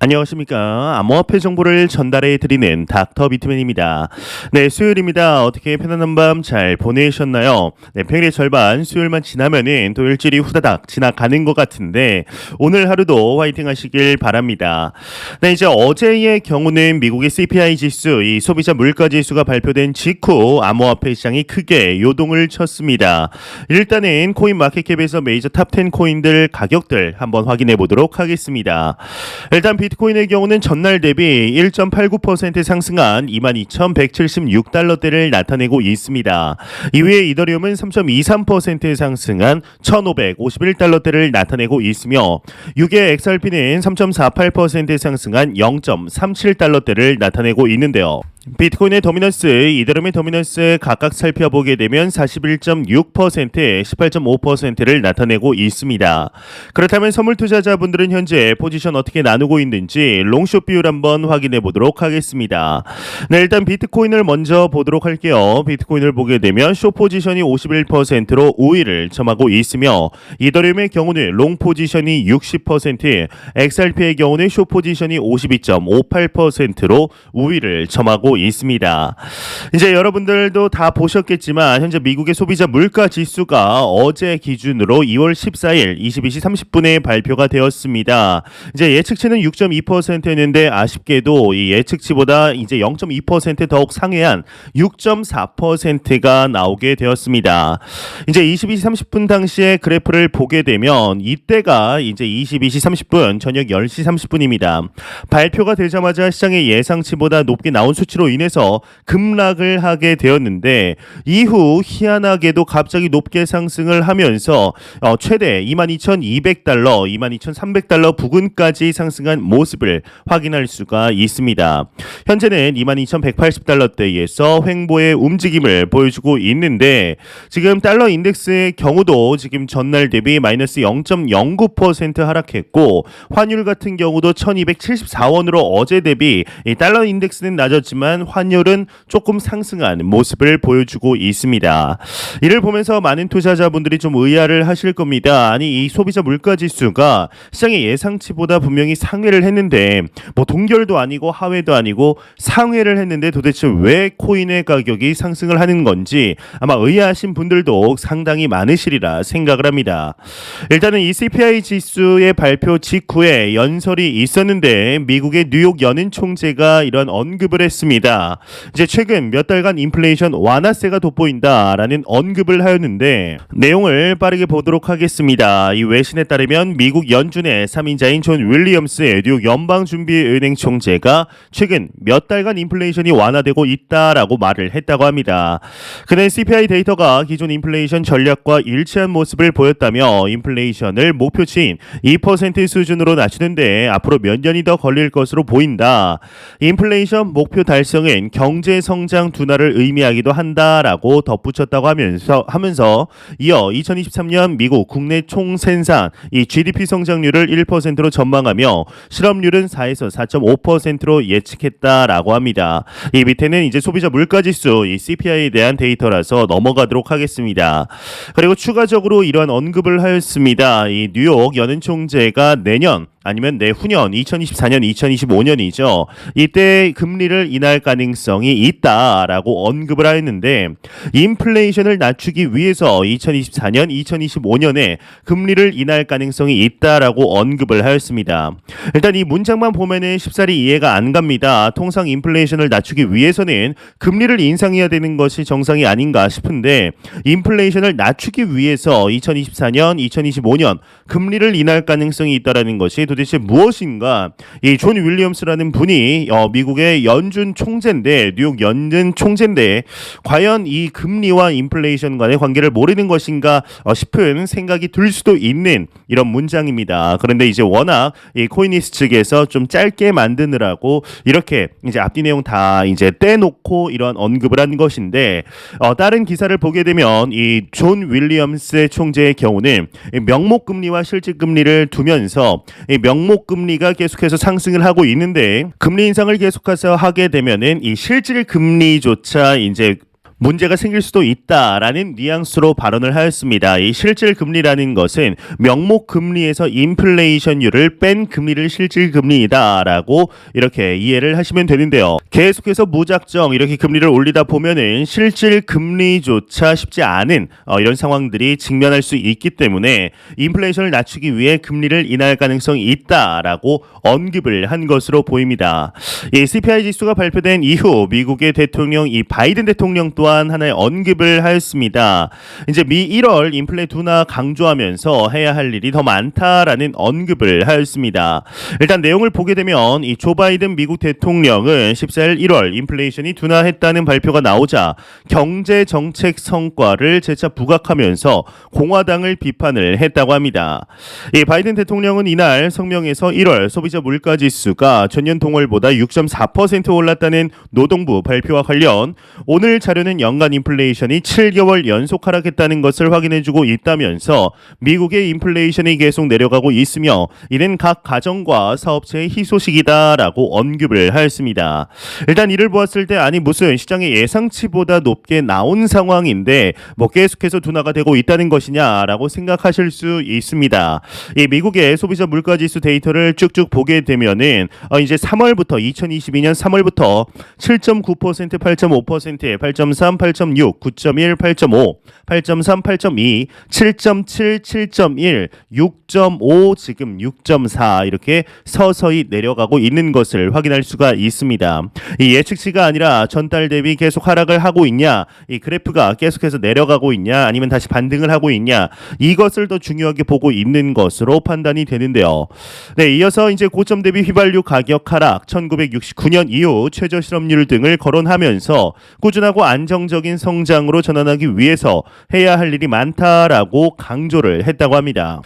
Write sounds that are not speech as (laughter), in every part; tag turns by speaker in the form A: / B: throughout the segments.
A: 안녕하십니까. 암호화폐 정보를 전달해 드리는 닥터 비트맨입니다. 네, 수요일입니다. 어떻게 편안한 밤 잘 보내셨나요? 네, 평일의 절반 수요일만 지나면은 또 일주일이 후다닥 지나가는 것 같은데 오늘 하루도 화이팅 하시길 바랍니다. 네, 이제 어제의 경우는 미국의 CPI 지수, 이 소비자 물가 지수가 발표된 직후 암호화폐 시장이 크게 요동을 쳤습니다. 일단은 코인 마켓캡에서 메이저 탑10 코인들 가격들 한번 확인해 보도록 하겠습니다. 일단 비 트코인의 경우는 전날 대비 1.89% 상승한 22,176달러대를 나타내고 있습니다. 이후에 이더리움은 3.23% 상승한 1,551달러대를 나타내고 있으며 6의 XRP는 3.48% 상승한 0.37달러대를 나타내고 있는데요. 비트코인의 도미넌스, 이더리움의 도미넌스 각각 살펴보게 되면 41.6%, 18.5%를 나타내고 있습니다. 그렇다면 선물 투자자분들은 현재 포지션 어떻게 나누고 있는지 롱숏 비율 한번 확인해 보도록 하겠습니다. 네, 일단 비트코인을 먼저 보도록 할게요. 비트코인을 보게 되면 숏 포지션이 51%로 우위를 점하고 있으며 이더리움의 경우는 롱 포지션이 60%, XRP의 경우는 숏 포지션이 52.58%로 우위를 점하고 있습니다. 이제 여러분들도 다 보셨겠지만 현재 미국의 소비자 물가 지수가 어제 기준으로 2월 14일 22시 30분에 발표가 되었습니다. 이제 예측치는 6.2%였는데 아쉽게도 이 예측치보다 이제 0.2% 더욱 상회한 6.4%가 나오게 되었습니다. 이제 22시 30분 당시에 그래프를 보게 되면 이때가 이제 22시 30분 저녁 10시 30분입니다. 발표가 되자마자 시장의 예상치보다 높게 나온 수치로 인해서 급락을 하게 되었는데 이후 희한하게도 갑자기 높게 상승을 하면서 어, 최대 22,200달러, 22,300달러 부근까지 상승한 모습을 확인할 수가 있습니다. 현재는 22,180달러대에서 횡보의 움직임을 보여주고 있는데 지금 달러 인덱스의 경우도 지금 전날 대비 마이너스 0.09% 하락했고 환율 같은 경우도 1,274원으로 어제 대비 이 달러 인덱스는 낮았지만 환율은 조금 상승한 모습을 보여주고 있습니다. 이를 보면서 많은 투자자분들이 좀 의아를 하실 겁니다. 아니 이 소비자 물가 지수가 시장의 예상치보다 분명히 상회를 했는데 뭐 동결도 아니고 하회도 아니고 상회를 했는데 도대체 왜 코인의 가격이 상승을 하는 건지 아마 의아하신 분들도 상당히 많으시리라 생각을 합니다. 일단은 이 CPI 지수의 발표 직후에 연설이 있었는데 미국의 뉴욕 연은 총재가 이런 언급을 했습니다. 이제 최근 몇 달간 인플레이션 완화세가 돋보인다라는 언급을 하였는데 내용을 빠르게 보도록 하겠습니다. 이 외신에 따르면 미국 연준의 3인자인 존 윌리엄스 뉴욕 연방준비은행 총재가 최근 몇 달간 인플레이션이 완화되고 있다라고 말을 했다고 합니다. 그는 CPI 데이터가 기존 인플레이션 전략과 일치한 모습을 보였다며 인플레이션을 목표치인 2% 수준으로 낮추는데 앞으로 몇 년이 더 걸릴 것으로 보인다. 인플레이션 목표 달성 은 경제 성장 둔화를 의미하기도 한다라고 덧붙였다고 하면서 하면서 이어 2023년 미국 국내 총 생산 이 GDP 성장률을 1%로 전망하며 실업률은 4에서 4.5%로 예측했다라고 합니다. 이 밑에는 이제 소비자 물가 지수 이 CPI에 대한 데이터라서 넘어가도록 하겠습니다. 그리고 추가적으로 이러한 언급을 하였습니다. 이 뉴욕 연은 총재가 내년 아니면 내후년 2024년 2025년이죠. 이때 금리를 인할 가능성이 있다라고 언급을 하였는데 인플레이션을 낮추기 위해서 2024년 2025년에 금리를 인할 가능성이 있다라고 언급을 하였습니다. 일단 이 문장만 보면은 쉽사리 이해가 안 갑니다. 통상 인플레이션을 낮추기 위해서는 금리를 인상해야 되는 것이 정상이 아닌가 싶은데 인플레이션을 낮추기 위해서 2024년 2025년 금리를 인할 가능성이 있다라는 것이 도대체 무엇인가? 이 존 윌리엄스라는 분이 어, 미국의 연준 총재인데 뉴욕 연준 총재인데 과연 이 금리와 인플레이션 간의 관계를 모르는 것인가 어, 싶은 생각이 들 수도 있는 이런 문장입니다. 그런데 이제 워낙 이 코이니스 측에서 좀 짧게 만드느라고 이렇게 이제 앞뒤 내용 다 이제 떼놓고 이런 언급을 한 것인데 어, 다른 기사를 보게 되면 이 존 윌리엄스 총재의 경우는 이 명목 금리와 실질 금리를 두면서 이 명목 금리가 계속해서 상승을 하고 있는데 금리 인상을 계속해서 하게 되면은 이 실질 금리조차 이제 문제가 생길 수도 있다라는 뉘앙스로 발언을 하였습니다. 이 실질 금리라는 것은 명목 금리에서 인플레이션율을 뺀 금리를 실질 금리이다라고 이렇게 이해를 하시면 되는데요. 계속해서 무작정 이렇게 금리를 올리다 보면은 실질 금리조차 쉽지 않은 어, 이런 상황들이 직면할 수 있기 때문에 인플레이션을 낮추기 위해 금리를 인하할 가능성이 있다라고 언급을 한 것으로 보입니다. 이 CPI 지수가 발표된 이후 미국의 대통령 이 바이든 대통령 또한 하나의 언급을 하였습니다. 이제 미 1월 인플레 둔화 강조하면서 해야 할 일이 더 많다라는 언급을 하였습니다. 일단 내용을 보게 되면 이 조 바이든 미국 대통령은 14일 1월 인플레이션이 둔화했다는 발표가 나오자 경제 정책 성과를 재차 부각하면서 공화당을 비판을 했다고 합니다. 이 바이든 대통령은 이날 성명에서 1월 소비자 물가 지수가 전년 동월보다 6.4% 올랐다는 노동부 발표와 관련 오늘 자료는 연간 인플레이션이 7개월 연속 하락했다는 것을 확인해주고 있다면서 미국의 인플레이션이 계속 내려가고 있으며 이는 각 가정과 사업체의 희소식이다라고 언급을 하였습니다. 일단 이를 보았을 때 아니 무슨 시장의 예상치보다 높게 나온 상황인데 뭐 계속해서 둔화가 되고 있다는 것이냐라고 생각하실 수 있습니다. 이 미국의 소비자 물가 지수 데이터를 쭉쭉 보게 되면은 어 이제 3월부터 2022년 3월부터 7.9%, 8.5%, 8.3, 8.6, 9.1, 8.5, 8.3, 8.2, 7.7, 7.1, 6.5, 지금 6.4 이렇게 서서히 내려가고 있는 것을 확인할 수가 있습니다. 이 예측치가 아니라 전달 대비 계속 하락을 하고 있냐, 이 그래프가 계속해서 내려가고 있냐, 아니면 다시 반등을 하고 있냐, 이것을 더 중요하게 보고 있는 것으로 판단이 되는데요. 네, 이어서 이제 고점 대비 휘발유 가격 하락, 1969년 이후 최저 실업률 등을 거론하면서 꾸준하고 안정 적인 성장으로 전환하기 위해서 해야 할 일이 많다라고 강조를 했다고 합니다.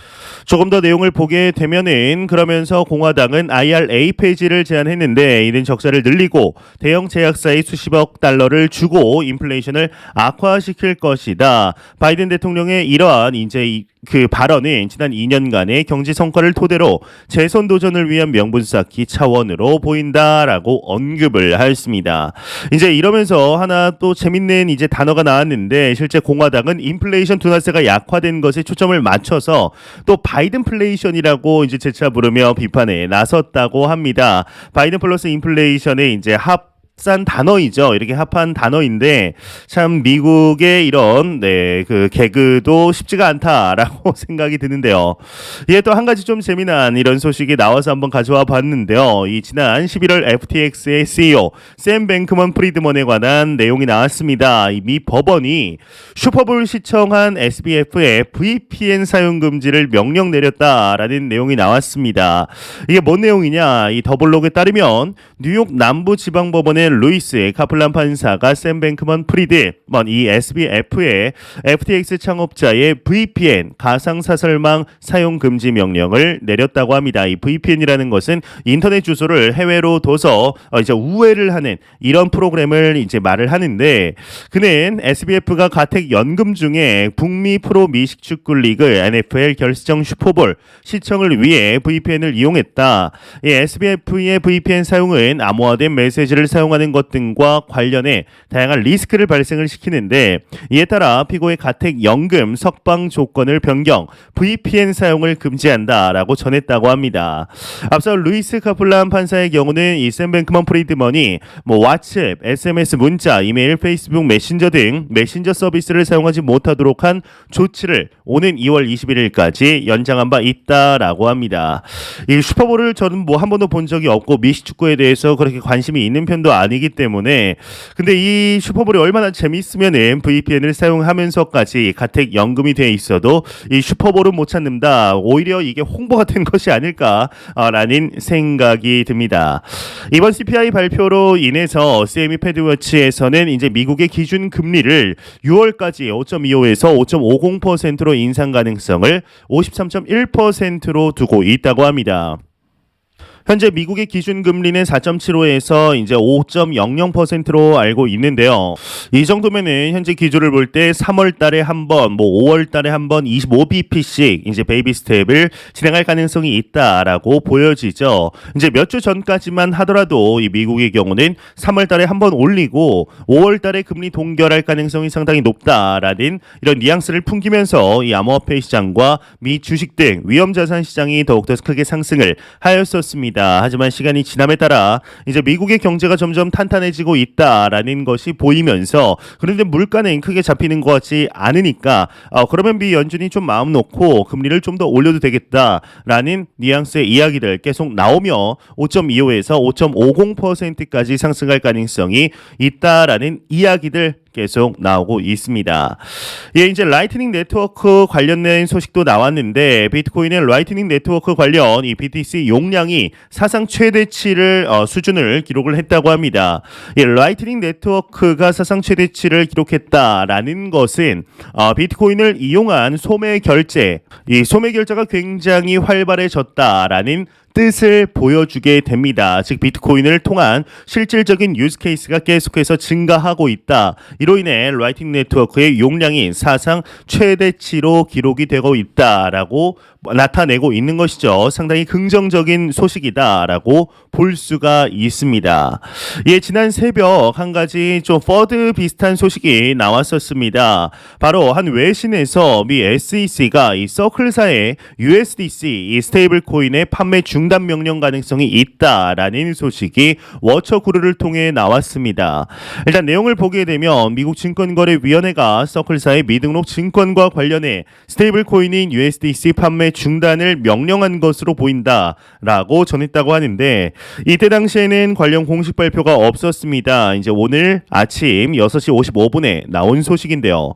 A: 조금 더 내용을 보게 되면은 그러면서 공화당은 IRA 폐지를 제안했는데 이는 적자를 늘리고 대형 제약사에 수십억 달러를 주고 인플레이션을 악화시킬 것이다. 바이든 대통령의 이러한 이제 이- 그 발언은 지난 2년간의 경제 성과를 토대로 재선 도전을 위한 명분 쌓기 차원으로 보인다라고 언급을 하였습니다. 이제 이러면서 하나 또 재밌는 이제 단어가 나왔는데 실제 공화당은 인플레이션 둔화세가 약화된 것에 초점을 맞춰서 또 바이든 플레이션이라고 이제 재차 부르며 비판에 나섰다고 합니다. 바이든 플러스 인플레이션의 이제 합 싼 단어이죠. 이렇게 합한 단어인데 참 미국의 이런 네, 그 개그도 쉽지가 않다라고 (laughs) 생각이 드는데요. 이에 또한 가지 좀 재미난 이런 소식이 나와서 한번 가져와 봤는데요. 이 지난 11월 FTX의 CEO 샘 뱅크먼 프리드먼에 관한 내용이 나왔습니다. 이 미 법원이 슈퍼볼 시청한 SBF의 VPN 사용 금지를 명령 내렸다라는 내용이 나왔습니다. 이게 뭔 내용이냐? 이 더블록에 따르면 뉴욕 남부 지방 법원의 루이스 카플란 판사가 샘 뱅크먼 프리드 먼 이 SBF의 FTX 창업자의 VPN 가상 사설망 사용 금지 명령을 내렸다고 합니다. 이 VPN이라는 것은 인터넷 주소를 해외로 둬서 어, 이제 우회를 하는 이런 프로그램을 이제 말을 하는데 그는 SBF가 가택 연금 중에 북미 프로 미식 축구 리그 NFL 결승 슈퍼볼 시청을 위해 VPN을 이용했다. 이 SBF의 VPN 사용은 암호화된 메시지를 사용하는 것 등과 관련해 다양한 리스크를 발생을 시키는데 이에 따라 피고의 가택 연금 석방 조건을 변경, VPN 사용을 금지한다라고 전했다고 합니다. 앞서 루이스 카플란 판사의 경우는 이 샘뱅크먼 프리드먼이 뭐 왓츠앱, SMS 문자, 이메일, 페이스북 메신저 등 메신저 서비스를 사용하지 못하도록 한 조치를 오는 2월 21일까지 연장한 바 있다라고 합니다. 이 슈퍼볼을 저는 뭐 한 번도 본 적이 없고 미식 축구에 대해서 그렇게 관심이 있는 편도 아니기 때문에 근데 이 슈퍼볼이 얼마나 재미있으면은 VPN을 사용하면서까지 가택 연금이 돼 있어도 이 슈퍼볼은 못 찾는다. 오히려 이게 홍보가 된 것이 아닐까라는 생각이 듭니다. 이번 CPI 발표로 인해서 CME 패드워치에서는 이제 미국의 기준 금리를 6월까지 5.25에서 5.50%로 인상 가능성을 53.1%로 두고 있다고 합니다. 현재 미국의 기준 금리는 4.75에서 이제 5.00%로 알고 있는데요. 이 정도면은 현재 기조를 볼때 3월 달에 한 번, 뭐 5월 달에 한 번 25bp씩 이제 베이비 스텝을 진행할 가능성이 있다라고 보여지죠. 이제 몇 주 전까지만 하더라도 이 미국의 경우는 3월 달에 한 번 올리고 5월 달에 금리 동결할 가능성이 상당히 높다라는 이런 뉘앙스를 풍기면서 이 암호화폐 시장과 미 주식 등 위험 자산 시장이 더욱더 크게 상승을 하였었습니다. 하지만 시간이 지남에 따라 이제 미국의 경제가 점점 탄탄해지고 있다라는 것이 보이면서 그런데 물가는 크게 잡히는 것 같지 않으니까 어, 그러면 미 연준이 좀 마음 놓고 금리를 좀 더 올려도 되겠다라는 뉘앙스의 이야기들 계속 나오며 5.25에서 5.50%까지 상승할 가능성이 있다라는 이야기들 계속 나오고 있습니다. 예, 이제 라이트닝 네트워크 관련된 소식도 나왔는데 비트코인의 라이트닝 네트워크 관련 이 BTC 용량이 사상 최대치를 어, 수준을 기록을 했다고 합니다. 예, 라이트닝 네트워크가 사상 최대치를 기록했다라는 것은 어, 비트코인을 이용한 소매 결제, 이 소매 결제가 굉장히 활발해졌다라는 뜻을 보여주게 됩니다. 즉 비트코인을 통한 실질적인 유스 케이스가 계속해서 증가하고 있다. 이로 인해 라이팅 네트워크의 용량이 사상 최대치로 기록이 되고 있다라고 나타내고 있는 것이죠. 상당히 긍정적인 소식이다라고 볼 수가 있습니다. 예, 지난 새벽 한 가지 좀 퍼드 비슷한 소식이 나왔었습니다. 바로 한 외신에서 미 SEC가 이 서클사의 USDC 이 스테이블 코인의 판매 중단 명령 가능성이 있다라는 소식이 워처구루를 통해 나왔습니다. 일단 내용을 보게 되면 미국 증권거래위원회가 서클사의 미등록 증권과 관련해 스테이블 코인인 USDC 판매 중단을 명령한 것으로 보인다라고 전했다고 하는데 이때 당시에는 관련 공식 발표가 없었습니다. 이제 오늘 아침 6시 55분에 나온 소식인데요.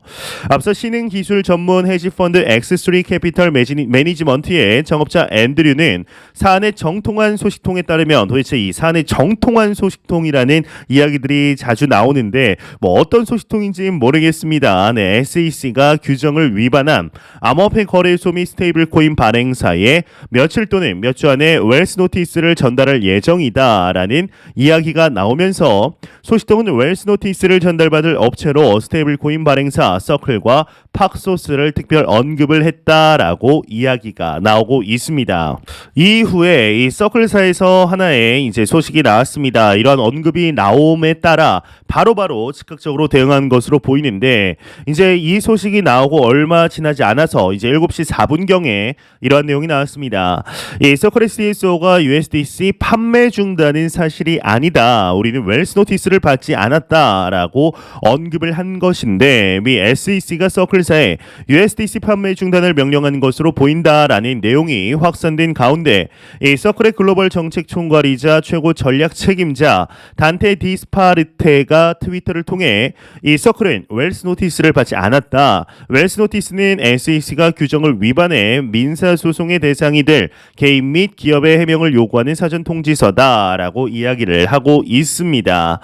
A: 앞서 신흥 기술 전문 헤지 펀드 X3 캐피털 매니지먼트의 창업자 앤드류는 사안의 정통한 소식통에 따르면 도대체 이 사안의 정통한 소식통이라는 이야기들이 자주 나오는데 뭐 어떤 소식통인지는 모르겠습니다. 네, SEC가 규정을 위반한 암호화폐 거래소 및 스테이블 코인 발행사에 며칠 또는 몇 주 안에 웰스 노티스를 전달할 예정이다라는 이야기가 나오면서 소식통은 웰스 노티스를 전달받을 업체로 스테이블 코인 발행사 서클과 팍소스를 특별 언급을 했다라고 이야기가 나오고 있습니다. 이후에 이 서클사에서 하나의 이제 소식이 나왔습니다. 이러한 언급이 나옴에 따라 바로바로 즉각적으로 대응한 것으로 보이는데 이제 이 소식이 나오고 얼마 지나지 않아서 이제 7시 4분경에 이러한 내용이 나왔습니다. 이 서클의 CSO가 USDC 판매 중단은 사실이 아니다. 우리는 웰스 노티스를 받지 않았다라고 언급을 한 것인데 미 SEC가 서클사에 USDC 판매 중단을 명령한 것으로 보인다라는 내용이 확산된 가운데 이 서클의 글로벌 정책 총괄이자 최고 전략 책임자 단테 디스파르테가 트위터를 통해 이 서클은 웰스 노티스를 받지 않았다. 웰스 노티스는 SEC가 규정을 위반해 민사 소송의 대상이 될 개인 및 기업의 해명을 요구하는 사전 통지서다라고 이야기를 하고 있습니다.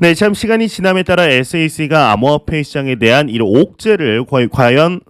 A: 네, 참 시간이 지남에 따라 SEC가 암호화폐 시장에 대한 이 옥죄를 과- 과연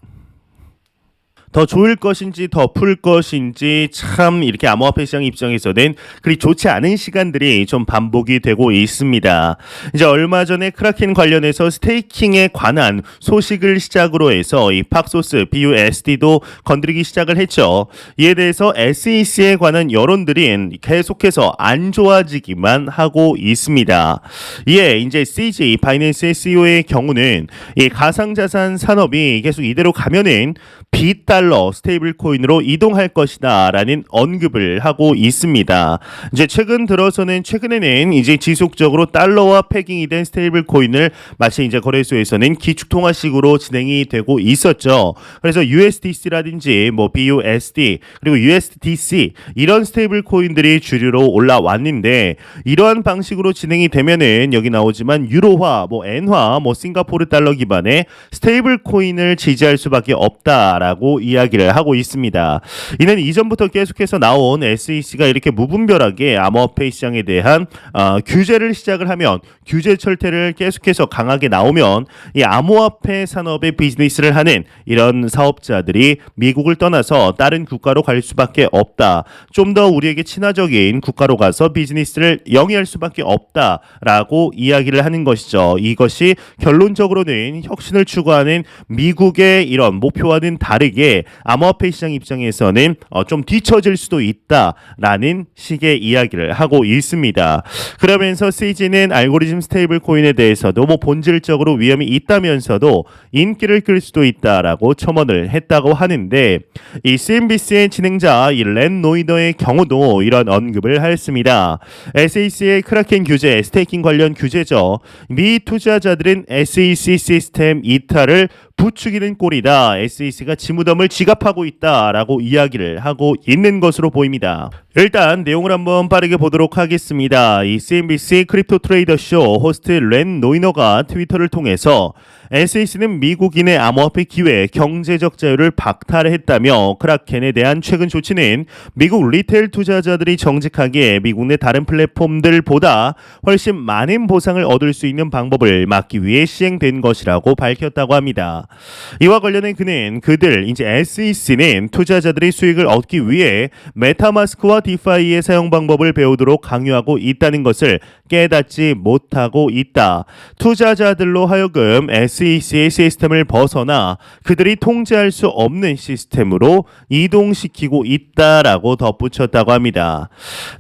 A: 더 좋을 것인지 더 풀 것인지 참 이렇게 암호화폐 시장 입장에서 는 그리 좋지 않은 시간들이 좀 반복이 되고 있습니다. 이제 얼마 전에 크라켄 관련해서 스테이킹에 관한 소식을 시작으로 해서 이 팍소스 BUSD도 건드리기 시작을 했죠. 이에 대해서 SEC에 관한 여론들이 계속해서 안 좋아지기만 하고 있습니다. 이에 이제 CJ 바이낸스 CEO의 경우는 이 가상자산 산업이 계속 이대로 가면은 비달러 스테이블 코인으로 이동할 것이다라는 언급을 하고 있습니다. 이제 최근 들어서는 최근에는 이제 지속적으로 달러와 패깅이 된 스테이블 코인을 마치 이제 거래소에서는 기축통화식으로 진행이 되고 있었죠. 그래서 USDC라든지 뭐 BUSD 그리고 USDC 이런 스테이블 코인들이 주류로 올라왔는데 이러한 방식으로 진행이 되면은 여기 나오지만 유로화, 뭐 엔화, 뭐 싱가포르 달러 기반의 스테이블 코인을 지지할 수밖에 없다. 있다라고 이야기를 하고 있습니다. 이는 이전부터 계속해서 나온 SEC가 이렇게 무분별하게 암호화폐 시장에 대한 어, 규제를 시작을 하면 규제 철퇴를 계속해서 강하게 나오면 이 암호화폐 산업의 비즈니스를 하는 이런 사업자들이 미국을 떠나서 다른 국가로 갈 수밖에 없다. 좀 더 우리에게 친화적인 국가로 가서 비즈니스를 영위할 수밖에 없다라고 이야기를 하는 것이죠. 이것이 결론적으로는 혁신을 추구하는 미국의 이런 목표와는 다르게 암호화폐 시장 입장에서는 어, 좀 뒤처질 수도 있다라는 식의 이야기를 하고 있습니다. 그러면서 CG는 알고리즘 스테이블 코인에 대해서도 뭐 본질적으로 위험이 있다면서도 인기를 끌 수도 있다라고 첨언을 했다고 하는데 이 CNBC의 진행자 이렌 노이더의 경우도 이런 언급을 하였습니다. SEC의 크라켄 규제, 스테이킹 관련 규제죠. 미 투자자들은 SEC 시스템 이탈을 부추기는 꼴이다. SEC가 지무덤을 지갑하고 있다라고 이야기를 하고 있는 것으로 보입니다. 일단 내용을 한번 빠르게 보도록 하겠습니다. 이 CNBC 크립토 트레이더 쇼 호스트 렌 노이너가 트위터를 통해서 SEC는 미국인의 암호화폐 기회 경제적 자유를 박탈했다며 크라켄에 대한 최근 조치는 미국 리테일 투자자들이 정직하게 미국 내 다른 플랫폼들보다 훨씬 많은 보상을 얻을 수 있는 방법을 막기 위해 시행된 것이라고 밝혔다고 합니다. 이와 관련해 그는 그들 이제 SEC는 투자자들이 수익을 얻기 위해 메타마스크와 디파이의 사용 방법을 배우도록 강요하고 있다는 것을 깨닫지 못하고 있다. 투자자들로 하여금 SEC 의 시스템을 벗어나 그들이 통제할 수 없는 시스템으로 이동시키고 있다라고 덧붙였다고 합니다.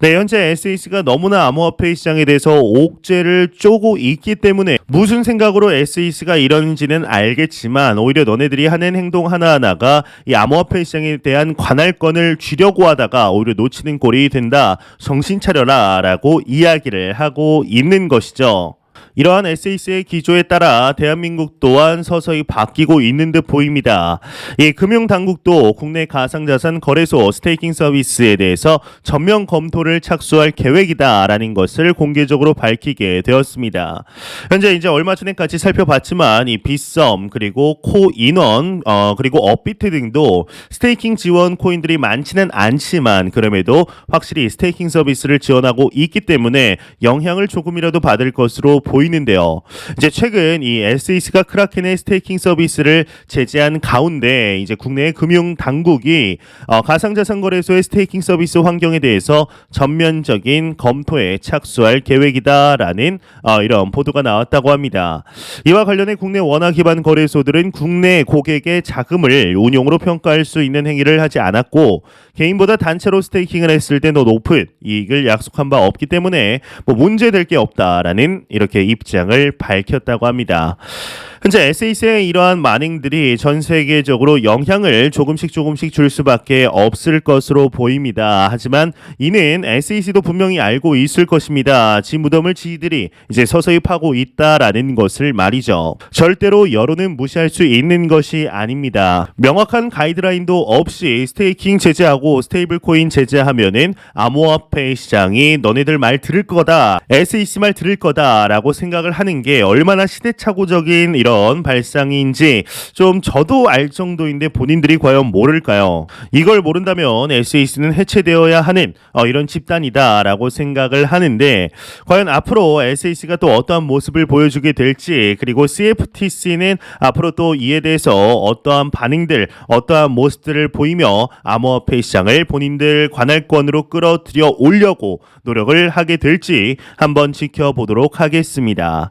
A: 네, 현재 SEC가 너무나 암호화폐 시장에 대해서 옥죄를 쪼고 있기 때문에 무슨 생각으로 SEC가 이러는지는 알겠지만 오히려 너네들이 하는 행동 하나하나가 이 암호화폐 시장에 대한 관할권을 쥐려고 하다가 오히려 놓치는 꼴이 된다. 정신 차려라라고 이야기를 하고 있는 것이죠. 이러한 SEC의 기조에 따라 대한민국 또한 서서히 바뀌고 있는 듯 보입니다. 이 금융당국도 국내 가상자산 거래소 스테이킹 서비스에 대해서 전면 검토를 착수할 계획이다라는 것을 공개적으로 밝히게 되었습니다. 현재 이제 얼마 전에까지 살펴봤지만 이 빗썸 그리고 코인원 어 그리고 업비트 등도 스테이킹 지원 코인들이 많지는 않지만 그럼에도 확실히 스테이킹 서비스를 지원하고 있기 때문에 영향을 조금이라도 받을 것으로 보이는데요. 이제 최근 이 SEC가 크라켄의 스테이킹 서비스를 제재한 가운데 이제 국내 금융 당국이 어, 가상자산 거래소의 스테이킹 서비스 환경에 대해서 전면적인 검토에 착수할 계획이다라는 어, 이런 보도가 나왔다고 합니다. 이와 관련해 국내 원화 기반 거래소들은 국내 고객의 자금을 운용으로 평가할 수 있는 행위를 하지 않았고 개인보다 단체로 스테이킹을 했을 때 더 높은 이익을 약속한 바 없기 때문에 뭐 문제될 게 없다라는 이렇게 입장을 밝혔다고 합니다. 현재 SEC의 이러한 만행들이 전 세계적으로 영향을 조금씩 조금씩 줄 수밖에 없을 것으로 보입니다. 하지만 이는 SEC도 분명히 알고 있을 것입니다. 지 무덤을 지들이 이제 서서히 파고 있다라는 것을 말이죠. 절대로 여론은 무시할 수 있는 것이 아닙니다. 명확한 가이드라인도 없이 스테이킹 제재하고 스테이블 코인 제재하면은 암호화폐 시장이 너네들 말 들을 거다. SEC 말 들을 거다라고 생각을 하는 게 얼마나 시대착오적인 이런 발상인지 좀 저도 알 정도인데 본인들이 과연 모를까요? 이걸 모른다면 SEC는 해체되어야 하는 어, 이런 집단이다라고 생각을 하는데 과연 앞으로 SEC가 또 어떠한 모습을 보여주게 될지 그리고 CFTC는 앞으로 또 이에 대해서 어떠한 반응들 어떠한 모습들을 보이며 암호화폐 시장을 본인들 관할권으로 끌어들여 오려고 노력을 하게 될지 한번 지켜보도록 하겠습니다.